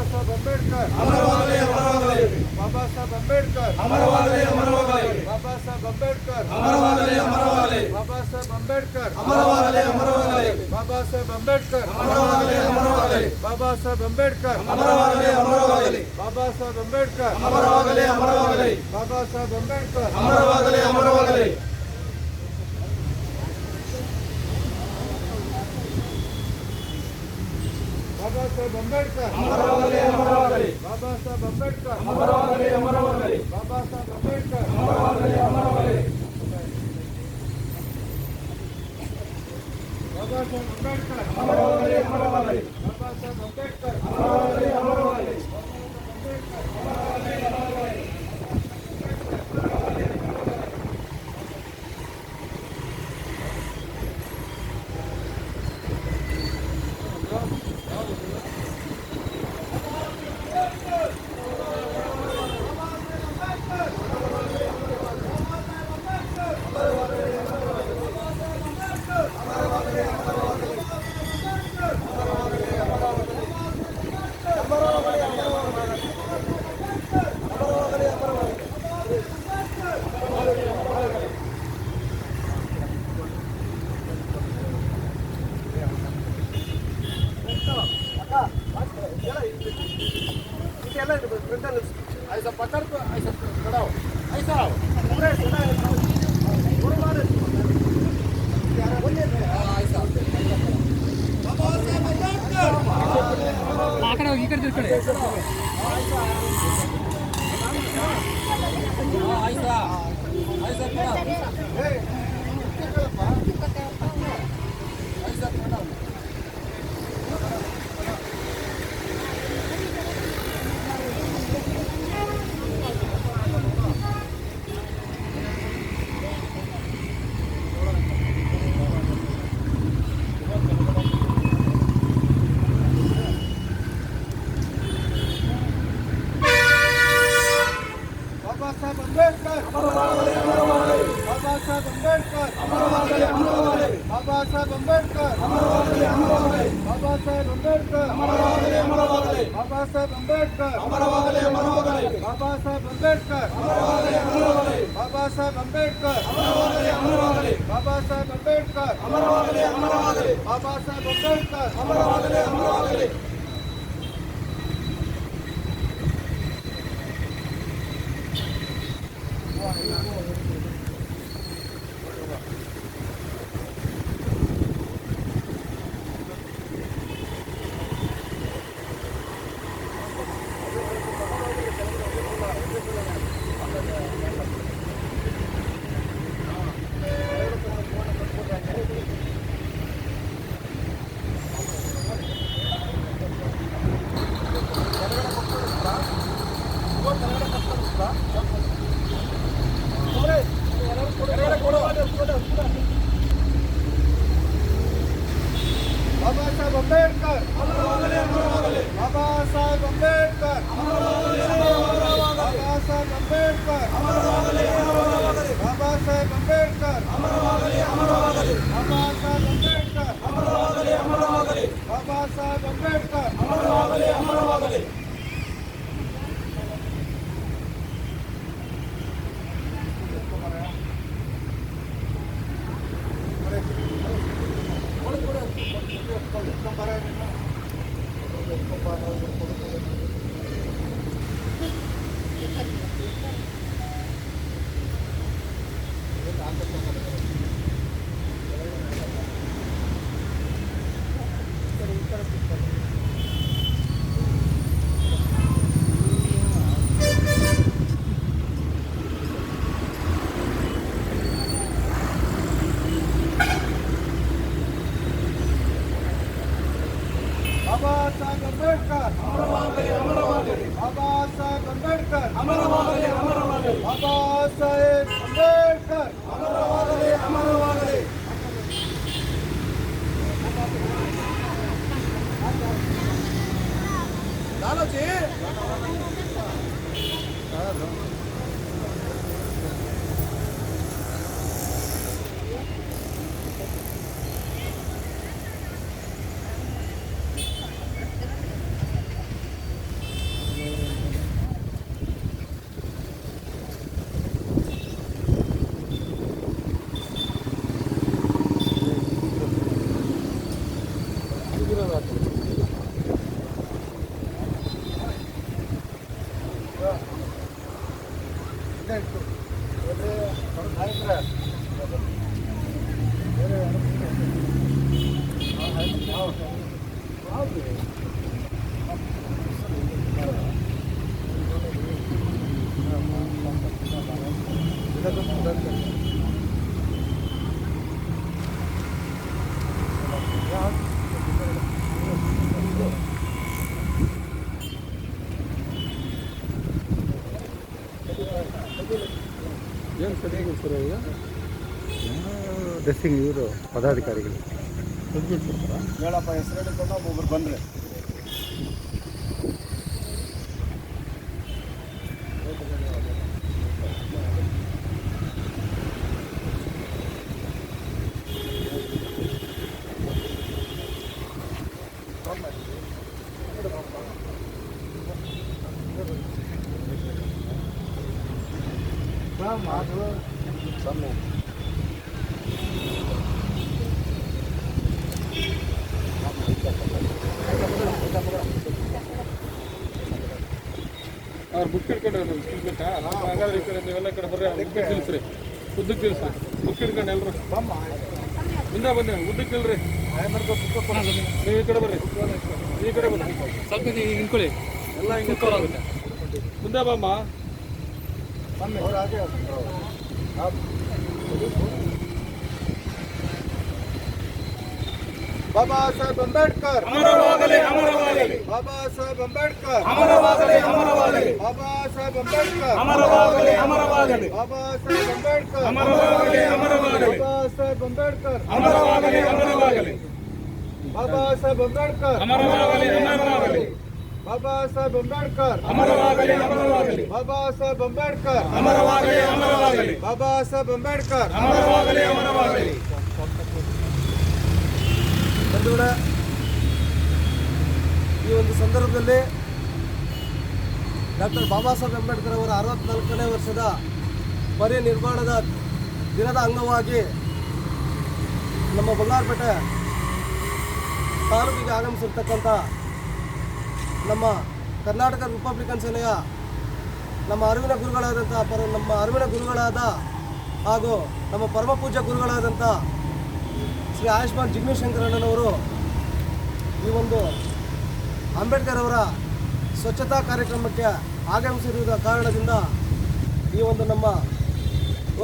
బాబాసాహెబ్ అంబేద్కర్ అమరవాదులే అమరవాదులే బాబాసాహెబ్ అంబేద్కర్ అమరవాదులే అమరవాదులే బాబాసాహెబ్ అంబేద్కర్ అమరవాదులే అమరవాదులే బాబాసాహెబ్ అంబేద్కర్ అమరవాదులే అమరవాదులే బాబాసాహెబ్ అంబేద్కర్ అమరవాదులే అమరవాదులే బాబాసాహెబ్ అంబేద్కర్ అమరవాదులే అమరవాదులే బాబాసాహెబ్ అంబేద్కర్ అమరవాదులే అమరవాదులే బాబాసాహెబ్ అంబేద్కర్ అమరవాదులే అమరవాదులే ಸಾಹೇಬ್ ಅಂಬೇಡ್ಕರ್ ಅಮರವಾಗಲಿ ಅಮರವಾಗಲಿ ಬಾಬಾ ಸಾಹೇಬ್ ಅಂಬೇಡ್ಕರ್ ಅಮರವಾಗಲಿ ಅಮರವಾಗಲಿ ಬಾಬಾ ಸಾಹೇಬ್ ಅಂಬೇಡ್ಕರ್ ಅಮರವಾಗಲಿ ಅಮರವಾಗಲಿ ಬಾಬಾ ಸಾಹೇಬ್ ಅಂಬೇಡ್ಕರ್ ಅಮರವಾಗಲಿ ಅಮರವಾಗಲಿ ಬಾಬಾ ಸಾಹೇಬ್ ಅಂಬೇಡ್ಕರ್ प्रिंट प्रिंट ऐसा पकड़ तो ऐसा खड़ा हो ऐसा आओ पूरे सुना है गुरु महाराज आकड़े होगी कर दिल कड़े ऐसा ऐसा ऐसा ಬಾಬಾ ಸಾಹೇಬ್ ಅಂಬೇಡ್ಕರ್ ಬಾಬಾ ಸಾಹೇಬ್ ಅಂಬೇಡ್ಕರ್ ಅಮರವಾಗಲಿ ಅಮರವಾಗಲಿ ಬಾಬಾ ಸಾಹೇಬ್ ಅಂಬೇಡ್ಕರ್ ಅಮರವಾಗಲಿ ಅಮರವಾಗಲಿ ಬಾಬಾ ಸಾಹೇಬ್ ಅಂಬೇಡ್ಕರ್ ಅಮರವಾಗಲಿ ಅಮರವಾಗಲಿ ಬಾಬಾ ಸಾಹೇಬ್ ಅಂಬೇಡ್ಕರ್. ಅಮರವಾಗಲಿ ಅಮರವಾಗಲಿ ಬಾಬಾ ಸಾಹೇಬ್ ಅಂಬೇಡ್ಕರ್. ಅಮರವಾಗಲಿ ಅಮರವಾಗಲಿ ಬಾಬಾ ಸಾಹೇಬ್ ಅಂಬೇಡ್ಕರ್. ಅಮರವಾಗಲಿ ಅಮರವಾಗಲಿ ಬಾಬಾ ಸಾಹೇಬ್ ಅಂಬೇಡ್ಕರ್. ಬಾಬಾ ಸಾಹೇಬ್ ಅಂಬೇಡ್ಕರ್. ಬಾಬಾ ಸಾಹೇಬ್ ಅಂಬೇಡ್ಕರ್. ಏನು ಸರಿ ಸರ್ ಈಗ? ಡ್ರೆಸ್ಸಿಂಗ್ ಇವರು ಪದಾಧಿಕಾರಿಗಳು. ತೆಗೆದಿಟ್ಬಿಡ್ತಾರೆ ಹೇಳಪ್ಪ ಹೆಸರು ಹಿಡ್ಕೊಂಡು ಒಬ್ಬೊಬ್ರು ಬಂದರೆ Some more. ಅವ್ರು ಬುಕ್ ಹಿಡ್ಕೊಂಡ್ರೆ ಅದು ತಿಳ್ಬೇಕಾ ಹಾಗಾದ್ರೆ ಈ ಕಡೆ ನೀವೆಲ್ಲ ಕಡೆ ಬರ್ರಿ ಬುಕ್ ತಿಳಿಸ್ರಿ ಉದ್ದಕ್ಕೆ ತಿಳಿಸ ಬುಕ್ ಎಲ್ಲರೂ ಮುಂದೆ ಬನ್ನಿ ಉದ್ದಕ್ಕೆ ಇಲ್ರಿ. ನೀವು ಈ ಕಡೆ ಬರ್ರಿ. ಈ ಕಡೆ ಬನ್ನಿ ಸ್ವಲ್ಪ ನೀವು ನಿಂತ್ಕೊಳ್ಳಿ ಎಲ್ಲ ಹಿಂಗೆ ಆಗುತ್ತೆ ಮುಂದೆ ಬಾಮ್ಮ. ಬಾಬಾ ಸಾಹೇಬ್ ಅಂಬೇಡ್ಕರ್. ಅಮರವಾಗಲಿ ಅಮರವಾಗಲಿ. ಬಾಬಾ ಸಾಹೇಬ್ ಅಂಬೇಡ್ಕರ್. ಅಮರವಾಗಲಿ ಅಮರವಾಗಲಿ. ಬಾಬಾ ಸಾಹೇಬ್ ಅಂಬೇಡ್ಕರ್. ಅಮರವಾಗಲಿ ಅಮರವಾಗಲಿ. ಬಾಬಾ ಸಾಹೇಬ್ ಅಂಬೇಡ್ಕರ್. ಅಮರವಾಗಲಿ ಅಮರವಾಗಲಿ. ಬಾಬಾ ಸಾಹೇಬ್ ಅಂಬೇಡ್ಕರ್. ಅಮರವಾಗಲಿ ಅಮರವಾಗಲಿ. ಬಾಬಾ ಸಾಹೇಬ್ ಅಂಬೇಡ್ಕರ್. ಅಮರವಾಗಲಿ ಅಮರವಾಗಲಿ. ಬಾಬಾ ಸಾಹೇಬ್ ಅಂಬೇಡ್ಕರ್. ಅಮರವಾಗಲಿ ಅಮರವಾಗಲಿ. ಬಾಬಾ ಸಾಹೇಬ್ ಅಂಬೇಡ್ಕರ್. ಅಮರವಾಗಲಿ ಅಮರವಾಗಲಿ. ಬಾಬಾ ಸಾಹೇಬ್ ಅಂಬೇಡ್ಕರ್. ಅಮರವಾಗಲಿ ಅಮರವಾಗಲಿ. ಬಂಧುಗಳೇ ಈ ಒಂದು ಸಂದರ್ಭದಲ್ಲಿ ಡಾಕ್ಟರ್ ಬಾಬಾ ಸಾಹೇಬ್ ಅಂಬೇಡ್ಕರ್ ಅವರ ಅರವತ್ನಾಲ್ಕನೇ ವರ್ಷದ ಪರಿನಿರ್ಮಾಣದ ದಿನದ ಅಂಗವಾಗಿ ನಮ್ಮ ಬಂಗಾರಪೇಟೆ ತಾಲೂಕಿಗೆ ಆಗಮಿಸಿರ್ತಕ್ಕಂಥ ನಮ್ಮ ಕರ್ನಾಟಕ ರಿಪಬ್ಲಿಕನ್ ಸೇನೆಯ ನಮ್ಮ ಅರಿವಿನ ಗುರುಗಳಾದಂಥ ಪರ ನಮ್ಮ ಅರಿವಿನ ಗುರುಗಳಾದ ಹಾಗೂ ನಮ್ಮ ಪರಮ ಪೂಜ್ಯ ಗುರುಗಳಾದಂಥ ಶ್ರೀ ಆಯುಷ್ಮಾನ್ ಜಿಗ್ನೇಶಂಕರಣ್ಣನವರು ಈ ಒಂದು ಅಂಬೇಡ್ಕರ್ ಅವರ ಸ್ವಚ್ಛತಾ ಕಾರ್ಯಕ್ರಮಕ್ಕೆ ಆಗಮಿಸಿರುವ ಕಾರಣದಿಂದ ಈ ಒಂದು ನಮ್ಮ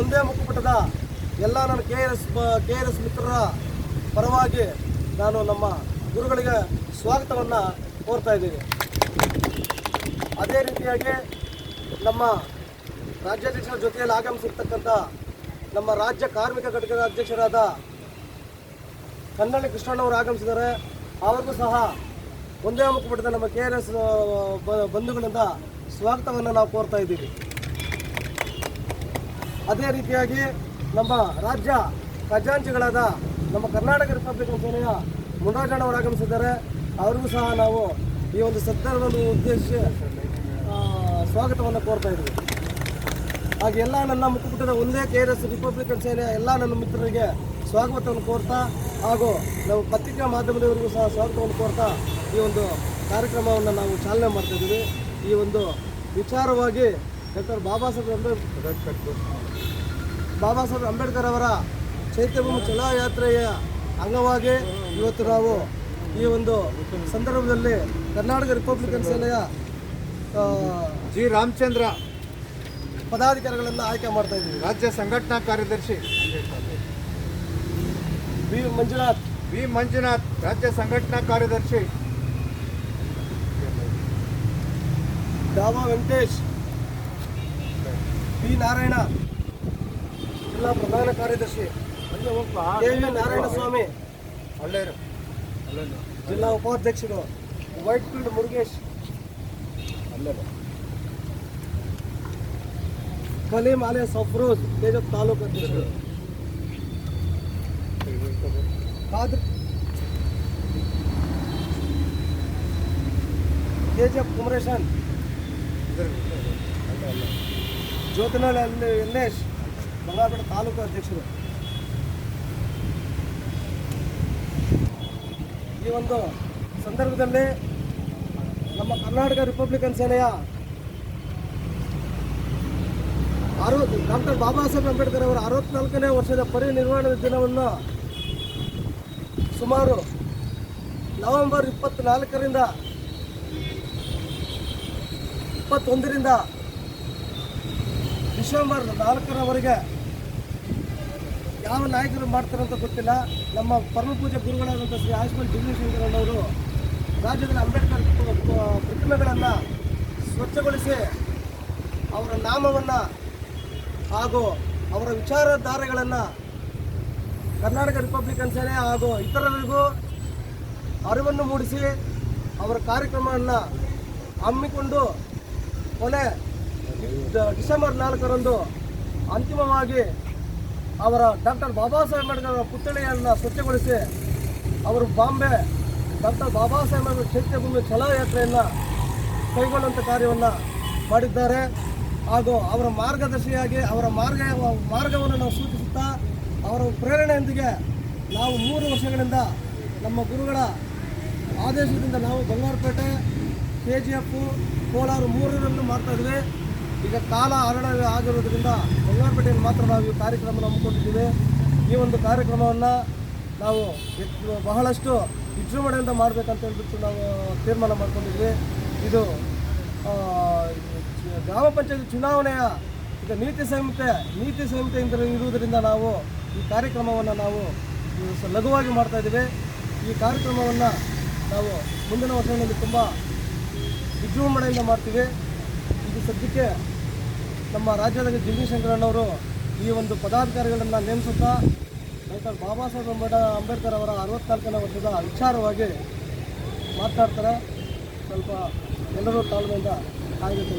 ಒಂದೇ ಮುಖಪುಟದ ಎಲ್ಲ ನನ್ನ K R S K R S ಮಿತ್ರರ ಪರವಾಗಿ ನಾನು ನಮ್ಮ ಗುರುಗಳಿಗೆ ಸ್ವಾಗತವನ್ನು ಕೋರ್ತಾ ಇದ್ದೀನಿ. ಅದೇ ರೀತಿಯಾಗಿ ನಮ್ಮ ರಾಜ್ಯಾಧ್ಯಕ್ಷರ ಜೊತೆಯಲ್ಲಿ ಆಗಮಿಸಿರ್ತಕ್ಕಂಥ ನಮ್ಮ ರಾಜ್ಯ ಕಾರ್ಮಿಕ ಘಟಕದ ಅಧ್ಯಕ್ಷರಾದ ಕನ್ನಳ್ಳಿ ಕೃಷ್ಣಣ್ಣವರು ಆಗಮಿಸಿದ್ದಾರೆ. ಅವ್ರಿಗೂ ಸಹ ಒಂದೇ ಮುಖಪಟ್ಟದ ನಮ್ಮ ಕೆ ಆರ್ ಎಸ್ ಬಂಧುಗಳಿಂದ ಸ್ವಾಗತವನ್ನು ನಾವು ಕೋರ್ತಾ ಇದ್ದೀವಿ. ಅದೇ ರೀತಿಯಾಗಿ ನಮ್ಮ ರಾಜ್ಯ ಖಜಾಂಚಿಗಳಾದ ನಮ್ಮ ಕರ್ನಾಟಕ ರಿಪಬ್ಲಿಕನ್ ಸೇನೆಯ ಮುಂಡಾಜಣ್ಣವರು ಆಗಮಿಸಿದ್ದಾರೆ. ಅವ್ರಿಗೂ ಸಹ ನಾವು ಈ ಒಂದು ಸತ್ಕಾರವನ್ನು ಉದ್ದೇಶಿಸಿ ಸ್ವಾಗತವನ್ನು ಕೋರ್ತಾ ಇದ್ದೀವಿ. ಹಾಗೆ ಎಲ್ಲ ನನ್ನ ಮುಖಪುಟದ ಒಂದೇ ಕೆ ಆರ್ ಎಸ್ ರಿಪಬ್ಲಿಕನ್ ಸೇನೆಯ ಎಲ್ಲ ನನ್ನ ಮಿತ್ರರಿಗೆ ಸ್ವಾಗತವನ್ನು ಕೋರ್ತಾ ಹಾಗೂ ನಾವು ಪತ್ರಿಕಾ ಮಾಧ್ಯಮದವರಿಗೂ ಸಹ ಸ್ವಾಗತವನ್ನು ಕೋರ್ತಾ ಈ ಒಂದು ಕಾರ್ಯಕ್ರಮವನ್ನು ನಾವು ಚಾಲನೆ ಮಾಡ್ತಾ ಇದ್ದೀವಿ. ಈ ಒಂದು ವಿಚಾರವಾಗಿ ಡಾಕ್ಟರ್ ಬಾಬಾ ಸಾಹೇಬ್ ಅಂಬೇಡ್ಕರ್ ಬಾಬಾ ಸಾಹೇಬ್ ಅಂಬೇಡ್ಕರ್ ಅವರ ಚೈತ್ಯಭೂಮಿ ಚಲಾ ಯಾತ್ರೆಯ ಅಂಗವಾಗಿ ಇವತ್ತು ನಾವು ಈ ಒಂದು ಸಂದರ್ಭದಲ್ಲಿ ಕರ್ನಾಟಕ ರಿಪಬ್ಲಿಕನ್ ಸೇನೆಯ ಜಿ ರಾಮಚಂದ್ರ ಪದಾಧಿಕಾರಿಗಳನ್ನು ಆಯ್ಕೆ ಮಾಡ್ತಾ ಇದ್ದೀವಿ. ರಾಜ್ಯ ಸಂಘಟನಾ ಕಾರ್ಯದರ್ಶಿ. ಬಿ ಮಂಜುನಾಥ್. ವಿ ಮಂಜುನಾಥ್ ರಾಜ್ಯ ಸಂಘಟನಾ ಕಾರ್ಯದರ್ಶಿ. ಡಾಬಾ ವೆಂಕಟೇಶ್. ಪಿ ನಾರಾಯಣ. ಜಿಲ್ಲಾ ಪ್ರಧಾನ ಕಾರ್ಯದರ್ಶಿ. ನಾರಾಯಣ ಸ್ವಾಮಿ ಒಳ್ಳೆಯರು ಜಿಲ್ಲಾ ಉಪಾಧ್ಯಕ್ಷರು. White field Murugesh. ಕಲೀಂ ಅಲೆ ಸಫ್ರೋಜ್ ತೇಜಪ್ ತಾಲೂಕು ಅಧ್ಯಕ್ಷರು. ಖಾದ್ರ್ ಎಫ್ ಕುಮರೇಶನ್. ಜ್ಯೋತಿನಾಳ್ ಅಲ್ಲಿ ಯಲ್ಲೇಶ್ ಬಂಗಾರಪೇಟೆ ತಾಲೂಕು ಅಧ್ಯಕ್ಷರು. ಈ ಒಂದು ಸಂದರ್ಭದಲ್ಲಿ ನಮ್ಮ ಕರ್ನಾಟಕ ರಿಪಬ್ಲಿಕನ್ ಸೇನೆಯ ಅರವತ್ತು ಡಾಕ್ಟರ್ ಬಾಬಾ ಸಾಹೇಬ್ ಅಂಬೇಡ್ಕರ್ ಅವರ ಅರವತ್ನಾಲ್ಕನೇ ವರ್ಷದ ಪರಿನಿರ್ವಾಣದ ದಿನವನ್ನು ಸುಮಾರು ನವೆಂಬರ್ ಇಪ್ಪತ್ತ್ನಾಲ್ಕರಿಂದ ಇಪ್ಪತ್ತೊಂದರಿಂದ ಡಿಸೆಂಬರ್ ನಾಲ್ಕರವರೆಗೆ ಯಾವ ನಾಯಕರು ಮಾಡ್ತಾರೆ ಅಂತ ಗೊತ್ತಿಲ್ಲ. ನಮ್ಮ ಪರಮ ಪೂಜೆ ಗುರುಗಳಾದಂಥ ಶ್ರೀ ಆಯುಷ್ಮಾನ್ ಜಿಗ್ನೇಶಂಕರಣ್ಣವರು ರಾಜ್ಯದಲ್ಲಿ ಅಂಬೇಡ್ಕರ್ ಪ್ರ- ಪ್ರ- ಪ್ರತಿಮೆಗಳನ್ನು ಸ್ವಚ್ಛಗೊಳಿಸಿ ಅವರ ನಾಮವನ್ನು ಹಾಗೂ ಅವರ ವಿಚಾರಧಾರೆಗಳನ್ನು ಕರ್ನಾಟಕ ರಿಪಬ್ಲಿಕನ್ ಸೇನೆ ಹಾಗೂ ಇತರರಿಗೂ ಅರಿವನ್ನು ಮೂಡಿಸಿ ಅವರ ಕಾರ್ಯಕ್ರಮವನ್ನು ಹಮ್ಮಿಕೊಂಡು ಕೊನೆ ಡಿಸೆಂಬರ್ ನಾಲ್ಕರಂದು ಅಂತಿಮವಾಗಿ ಅವರ ಡಾಕ್ಟರ್ ಬಾಬಾ ಸಾಹೇಬ್ ಅಂಬೇಡ್ಕರ್ ಪುತ್ಥಳಿಯನ್ನು ಸ್ವಚ್ಛಗೊಳಿಸಿ ಅವರು ಬಾಂಬೆ ಡಾಕ್ಟರ್ ಬಾಬಾ ಸಾಹೇಬ್ ಅಂಬೇಡ್ಕರ್ ಚೈತ್ಯಭೂಮಿ ಚಲೋ ಯಾತ್ರೆಯನ್ನು ಕೈಗೊಳ್ಳುವಂಥ ಕಾರ್ಯವನ್ನು ಮಾಡಿದ್ದಾರೆ ಹಾಗೂ ಅವರ ಮಾರ್ಗದರ್ಶಿಯಾಗಿ ಅವರ ಮಾರ್ಗ ಮಾರ್ಗವನ್ನು ನಾವು ಸೂಚಿಸುತ್ತಾ ಅವರ ಪ್ರೇರಣೆಯೊಂದಿಗೆ ನಾವು ಮೂರು ವರ್ಷಗಳಿಂದ ನಮ್ಮ ಗುರುಗಳ ಆದೇಶದಿಂದ ನಾವು Bangarapete K G F Kolar ಮೂರರನ್ನು ಮಾಡ್ತಾ ಇದ್ವಿ ಈಗ ಕಾಲ ಹರಣ ಆಗಿರೋದ್ರಿಂದ ಬಂಗಾರಪೇಟೆಯಲ್ಲಿ ಮಾತ್ರ ನಾವು ಈ ಕಾರ್ಯಕ್ರಮ ಹಮ್ಮಿಕೊಂಡಿದ್ದೀವಿ. ಈ ಒಂದು ಕಾರ್ಯಕ್ರಮವನ್ನು ನಾವು ಬಹಳಷ್ಟು ವಿಜೃಂಭಣೆಯಿಂದ ಮಾಡಬೇಕಂತ ಹೇಳ್ಬಿಟ್ಟು ನಾವು ತೀರ್ಮಾನ ಮಾಡ್ಕೊಂಡಿದ್ವಿ ಇದು ಗ್ರಾಮ ಪಂಚಾಯತ್ ಚುನಾವಣೆಯ ಈಗ ನೀತಿ ಸಂಹಿತೆ, ನೀತಿ ಸಂಹಿತೆಯಿಂದ ಇರುವುದರಿಂದ ನಾವು ಈ ಕಾರ್ಯಕ್ರಮವನ್ನು ನಾವು ಲಘುವಾಗಿ ಮಾಡ್ತಾ ಇದ್ದೀವಿ. ಈ ಕಾರ್ಯಕ್ರಮವನ್ನು ನಾವು ಮುಂದಿನ ವರ್ಷಗಳಲ್ಲಿ ತುಂಬ ವಿಜೃಂಭಣೆಯಿಂದ ಮಾಡ್ತೀವಿ. ಇದು ಸದ್ಯಕ್ಕೆ ನಮ್ಮ ರಾಜ್ಯದ ಜಗದೀಶ್ ಶಂಕರಣ್ಣವರು ಈ ಒಂದು ಪದಾಧಿಕಾರಿಗಳನ್ನು ನೇಮಿಸುತ್ತಾ ಡಾಕ್ಟರ್ ಬಾಬಾ ಸಾಹೇಬ್ ಅಂಬೇಡ ಅಂಬೇಡ್ಕರ್ ಅವರ ಅರವತ್ನಾಲ್ಕನೇ ವರ್ಷದ ವಿಚಾರವಾಗಿ ಮಾತಾಡ್ತಾರೆ. ಸ್ವಲ್ಪ ಎಲ್ಲರೂ ತಾಳ್ಮೆಯಿಂದ ಕಾಯಬೇಕು